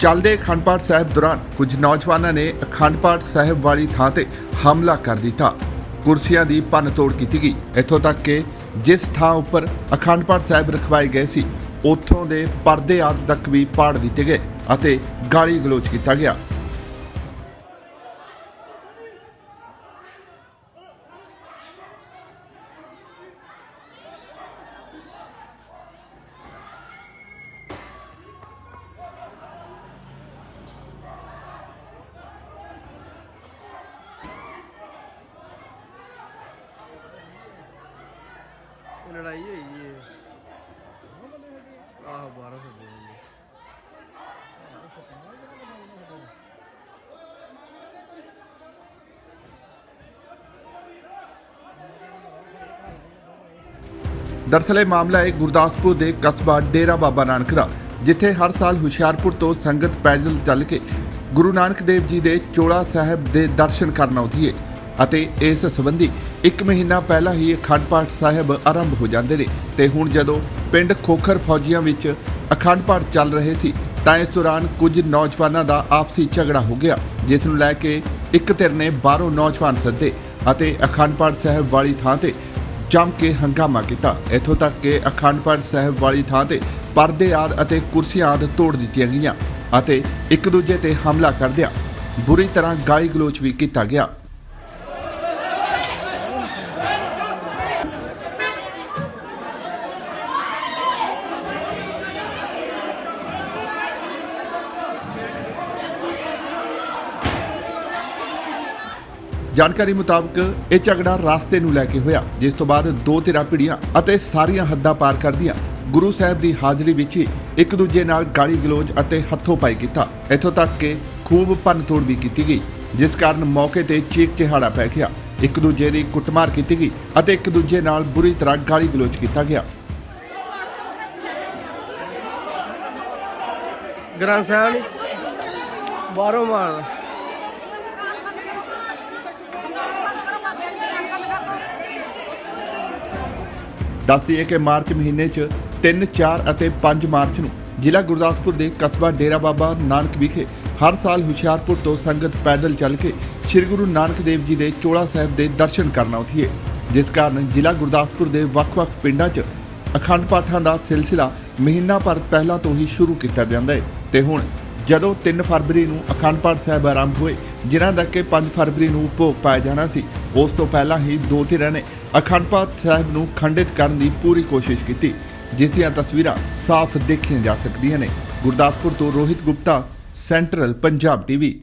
ਚੱਲਦੇ ਅਖੰਡ ਪਾਠ ਸਾਹਿਬ ਦੌਰਾਨ ਕੁਝ ਨੌਜਵਾਨਾਂ ਨੇ ਅਖੰਡ ਪਾਠ ਸਾਹਿਬ ਵਾਲੀ ਥਾਂ ਤੇ ਹਮਲਾ ਕਰ ਦਿੱਤਾ। ਕੁਰਸੀਆਂ ਦੀ ਭੰਨ ਤੋੜ ਕੀਤੀ ਗਈ। ਇੱਥੋਂ ਤੱਕ ਕਿ ਜਿਸ ਥਾਂ ਉੱਪਰ ਅਖੰਡ ਪਾਠ ਸਾਹਿਬ ਰਖਵਾਏ ਗਏ ਸੀ, ਉੱਥੋਂ ਦੇ ਪਰਦੇ ਆਦਿ ਤੱਕ ਵੀ ਪਾੜ ਦਿੱਤੇ ਗਏ ਅਤੇ ਗਾਲੀ ਗਲੋਚ ਕੀਤਾ ਗਿਆ। ਲੜਾਈ ਹੋਈ ਏ। ਆਹ 12 ਹੋ ਗਏ ਦਰਅਸਲ ਇਹ ਮਾਮਲਾ ਹੈ ਗੁਰਦਾਸਪੁਰ ਦੇ ਕਸਬਾ ਡੇਰਾ ਬਾਬਾ ਨਾਨਕ ਦਾ, ਜਿੱਥੇ ਹਰ ਸਾਲ ਹੁਸ਼ਿਆਰਪੁਰ ਤੋਂ ਸੰਗਤ ਪੈਦਲ ਚੱਲ ਕੇ ਗੁਰੂ ਨਾਨਕ ਦੇਵ ਜੀ ਦੇ ਚੋਲਾ ਸਾਹਿਬ ਦੇ ਦਰਸ਼ਨ ਕਰਨ ਆਉਂਦੀ ਹੈ ਅਤੇ ਇਸ ਸੰਬੰਧੀ ਇੱਕ ਮਹੀਨਾ ਪਹਿਲਾਂ ਹੀ ਅਖੰਡ ਪਾਠ ਸਾਹਿਬ ਆਰੰਭ ਹੋ ਜਾਂਦੇ ਨੇ। ਤੇ ਹੁਣ ਜਦੋਂ ਪਿੰਡ ਖੋਖਰ ਫੌਜੀਆਂ ਵਿੱਚ ਅਖੰਡ ਪਾਠ ਚੱਲ ਰਹੇ ਸੀ, ਤਾਂ ਇਸ ਦੌਰਾਨ ਕੁਝ ਨੌਜਵਾਨਾਂ ਦਾ ਆਪਸੀ ਝਗੜਾ ਹੋ ਗਿਆ, ਜਿਸ ਨੂੰ ਲੈ ਕੇ ਇੱਕ ਧਿਰ ਨੇ ਬਾਹਰੋਂ ਨੌਜਵਾਨ ਸੱਦੇ ਅਤੇ ਅਖੰਡ ਪਾਠ ਸਾਹਿਬ ਵਾਲੀ ਥਾਂ ਤੇ ਜੰਮ ਕੇ ਹੰਗਾਮਾ ਕੀਤਾ। ਇੱਥੋਂ ਤੱਕ ਕਿ ਅਖੰਡ ਪਾਠ ਸਾਹਿਬ ਵਾਲੀ ਥਾਂ ਤੇ ਪਰਦੇ ਆਦ ਅਤੇ ਕੁਰਸੀਆਂ ਆਦ ਤੋੜ ਦਿੱਤੀਆਂ ਗਈਆਂ ਅਤੇ ਇੱਕ ਦੂਜੇ ਤੇ ਹਮਲਾ ਕਰਦਿਆਂ ਬੁਰੀ ਤਰ੍ਹਾਂ ਗਾਲੀ ਗਲੋਚ ਵੀ ਕੀਤਾ ਗਿਆ। ਜਾਣਕਾਰੀ ਮੁਤਾਬਕ ਇਹ ਝਗੜਾ ਰਾਸਤੇ ਨੂੰ ਲੈ ਕੇ ਹੋਇਆ, ਜਿਸ ਤੋਂ ਬਾਅਦ ਦੋ ਧਿਰਾਂ ਭਿੜੀਆਂ ਅਤੇ ਸਾਰੀਆਂ ਹੱਦਾਂ ਪਾਰ ਕਰਦੀਆਂ ਗੁਰੂ ਸਾਹਿਬ ਦੀ ਹਾਜ਼ਰੀ ਵਿੱਚ ਹੀ ਇੱਕ ਦੂਜੇ ਨਾਲ ਗਾਲੀ ਗਲੋਚ ਅਤੇ ਹੱਥੋਂ ਪਾਈ ਕੀਤਾ। ਇੱਥੋਂ ਤੱਕ ਕਿ ਖੂਬ ਭੰਨਤੋੜ ਵੀ ਕੀਤੀ ਗਈ, ਜਿਸ ਕਾਰਨ ਮੌਕੇ ਤੇ ਚੀਕ ਚਿਹਾੜਾ ਪੈ ਗਿਆ। ਇੱਕ ਦੂਜੇ ਦੀ ਕੁੱਟਮਾਰ ਕੀਤੀ ਗਈ ਅਤੇ ਇੱਕ ਦੂਜੇ ਨਾਲ ਬੁਰੀ ਤਰ੍ਹਾਂ ਗਾਲੀ ਗਲੋਚ ਕੀਤਾ ਗਿਆ। ਗ੍ਰੰਥ ਸਾਹਿਬ ਬਾਹਰੋਂ ਮਾਰ। ਦੱਸਦੀ ਹੈ ਕਿ ਮਾਰਚ ਮਹੀਨੇ 'ਚ 3, 4 ਅਤੇ 5 ਮਾਰਚ ਨੂੰ ਜ਼ਿਲ੍ਹਾ ਗੁਰਦਾਸਪੁਰ ਦੇ ਕਸਬਾ ਡੇਰਾ ਬਾਬਾ ਨਾਨਕ ਵਿਖੇ ਹਰ ਸਾਲ ਹੁਸ਼ਿਆਰਪੁਰ ਤੋਂ ਸੰਗਤ ਪੈਦਲ ਚੱਲ ਕੇ ਸ੍ਰੀ ਗੁਰੂ ਨਾਨਕ ਦੇਵ ਜੀ ਦੇ ਚੋਲਾ ਸਾਹਿਬ ਦੇ ਦਰਸ਼ਨ ਕਰਨ ਆਉਂਦੀ ਹੈ। ਜਿਸ ਕਾਰਨ ਜ਼ਿਲ੍ਹਾ ਗੁਰਦਾਸਪੁਰ ਦੇ ਵੱਖ-ਵੱਖ ਪਿੰਡਾਂ 'ਚ ਅਖੰਡ ਪਾਠਾਂ ਦਾ ਸਿਲਸਿਲਾ ਮਹੀਨਾ ਭਰ ਪਹਿਲਾਂ ਤੋਂ ਹੀ ਸ਼ੁਰੂ ਕੀਤਾ ਜਾਂਦਾ ਹੈ ਤੇ ਹੁਣ ਜਦੋਂ 3 ਫਰਵਰੀ ਨੂੰ ਅਖੰਡ ਪਾਠ ਸਾਹਿਬ ਆਰੰਭ ਹੋਏ, ਜਿਨ੍ਹਾਂ ਦਾ ਕਿ 5 ਫਰਵਰੀ ਨੂੰ ਭੋਗ ਪਾਇਆ ਜਾਣਾ ਸੀ, ਉਸ ਤੋਂ ਪਹਿਲਾਂ ਹੀ ਦੋ ਧਿਰਾਂ ਨੇ ਅਖੰਡ ਪਾਠ ਸਾਹਿਬ ਨੂੰ ਖੰਡਿਤ ਕਰਨ ਦੀ ਪੂਰੀ ਕੋਸ਼ਿਸ਼ ਕੀਤੀ, ਜਿਸ ਦੀਆਂ ਤਸਵੀਰਾਂ ਸਾਫ਼ ਦੇਖੀਆਂ ਜਾ ਸਕਦੀਆਂ ਨੇ। ਗੁਰਦਾਸਪੁਰ ਤੋਂ ਰੋਹਿਤ ਗੁਪਤਾ, ਸੈਂਟਰਲ ਪੰਜਾਬ ਟੀਵੀ।